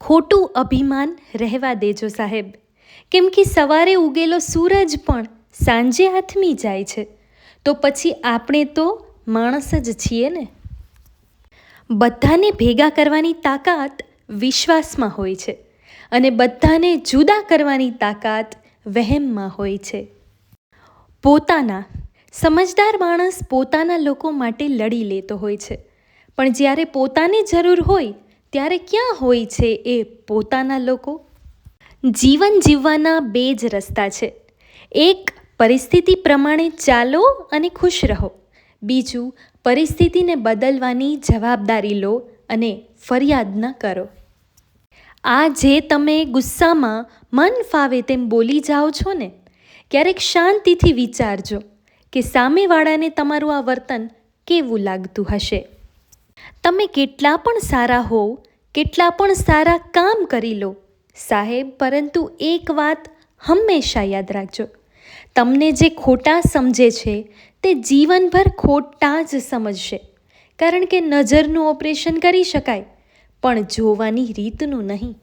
ખોટું અભિમાન રહેવા દેજો સાહેબ. કેમ કે સવારે ઉગેલો સૂરજ પણ સાંજે આથમી જાય છે. તો પછી આપણે તો માણસ જ છીએ ને. બધાને ભેગા કરવાની તાકાત વિશ્વાસમાં હોય છે અને બધાને જુદા કરવાની તાકાત વહેમમાં હોય છે. પોતાના, સમજદાર માણસ પોતાના લોકો માટે લડી લેતો હોય છે. પણ જ્યારે પોતાને જરૂર હોય ત્યારે ક્યાં હોય છે એ પોતાના લોકો? જીવન જીવવાના બે જ રસ્તા છે. એક, પરિસ્થિતિ પ્રમાણે ચાલો અને ખુશ રહો. બીજું, પરિસ્થિતિને બદલવાની જવાબદારી લો અને ફરિયાદ ન કરો. આ જે તમે ગુસ્સામાં મન ફાવે તેમ બોલી જાઓ છો ને, ક્યારેક શાંતિથી વિચારજો કે સામેવાળાને તમારું આ વર્તન કેવું લાગતું હશે. તમે કેટલા પણ સારા હોવ કેટલા પણ સારા કામ કરી લો, સાહેબ, પરંતુ એક વાત હંમેશા યાદ રાખજો. તમને જે ખોટા સમજે છે, તે જીવનભર ખોટા જ સમજશે. કારણ કે નજરનું ઓપરેશન કરી શકાય, પણ જોવાની રીતનું નહીં.